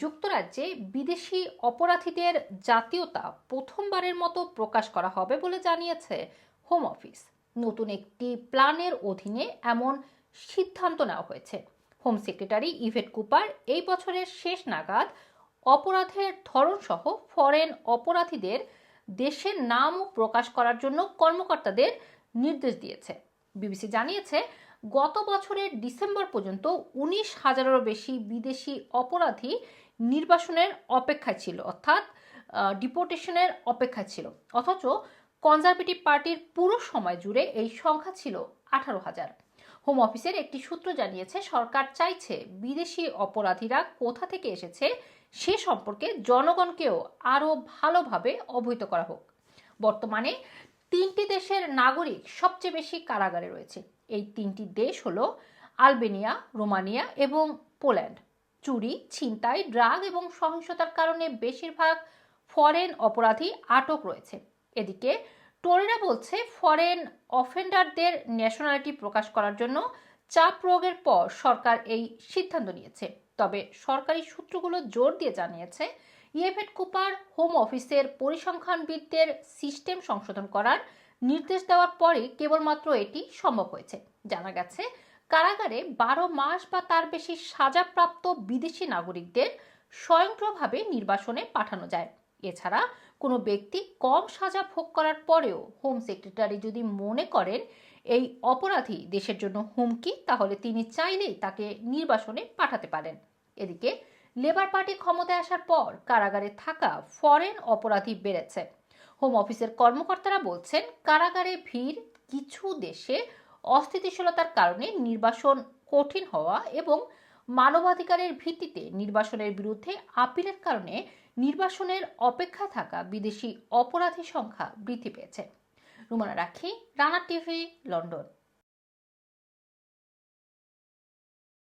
যুক্তরাজ্যে বিদেশি অপরাধীদের জাতীয়তা প্রথমবারের মতো প্রকাশ করা হবে বলে জানিয়েছে হোম অফিস। নতুন একটি প্ল্যানের অধীনে এমন সিদ্ধান্ত নেওয়া হয়েছে। হোম সেক্রেটারি ইভেট কুপার এই বছরের শেষ নাগাদ অপরাধের ধরনসহ ফরেন অপরাধীদের দেশের নামও প্রকাশ করার জন্য কর্মকর্তাদের নির্দেশ দিয়েছে। বিবিসি জানিয়েছে গত বছরের ডিসেম্বর পর্যন্ত উনিশ হাজারেরও বেশি বিদেশি অপরাধী নির্বাসনের অপেক্ষায় ছিল, অর্থাৎ ডিপোর্টেশনের অপেক্ষায় ছিল। অথচ কনজারভেটিভ পার্টির পুরো সময় জুড়ে এই সংখ্যা ছিল আঠারো হাজার। হোম অফিসের একটি সূত্র জানিয়েছে, সরকার চাইছে বিদেশি অপরাধীরা কোথা থেকে এসেছে সে সম্পর্কে জনগণকেও আরও ভালোভাবে অবহিত করা হোক। বর্তমানে তিনটি দেশের নাগরিক সবচেয়ে বেশি কারাগারে রয়েছে। এই তিনটি দেশ হলো আলবেনিয়া, রোমানিয়া এবং পোল্যান্ড। চুরি, ছিনতাই, ড্রাগ এবং সহিংসতার কারণে বেশিরভাগ ফরেন অপরাধী আটক রয়েছে। এদিকে টোরিরা বলছে, ফরেন অফেন্ডারদের ন্যাশনালিটি প্রকাশ করার জন্য চাপ প্রয়োগের পর সরকার এই সিদ্ধান্ত নিয়েছে। তবে সরকারি সূত্রগুলো জোর দিয়ে জানিয়েছে ইয়েভেট কুপার হোম অফিসের পরিসংখ্যানবিদদের সিস্টেম সংশোধন করার নির্দেশ দেওয়ার পরে কেবলমাত্র এটি সম্ভব হয়েছে। জানা গেছে, কারাগারে বারো মাস বা তার বেশি সাজাপ্রাপ্ত বিদেশি নাগরিকদের স্বয়ংক্রিয়ভাবে নির্বাসনে পাঠানো যায়। এছাড়া কোনো ব্যক্তি কম সাজা ভোগ করার পরেও হোম সেক্রেটারি যদি মনে করেন এই অপরাধী দেশের জন্য হুমকি, তাহলে তিনি চাইলেই তাকে নির্বাসনে পাঠাতে পারেন। এদিকে লেবার পার্টি ক্ষমতায় আসার পর কারাগারে থাকা ফরেন অপরাধী বেড়েছে। হোম অফিসের কর্মকর্তারা বলছেন, কারাগারে ভিড় কিছু দেশে অস্থিতিশীলতার কারণে নির্বাসন কঠিন হওয়া এবং মানবাধিকারের ভিত্তিতে নির্বাসনের বিরুদ্ধে আপিলের কারণে নির্বাসনের অপেক্ষায় থাকা বিদেশি অপরাধী সংখ্যা বৃদ্ধি পেয়েছে। রুমানা রাখি, রানা টিভি, লন্ডন।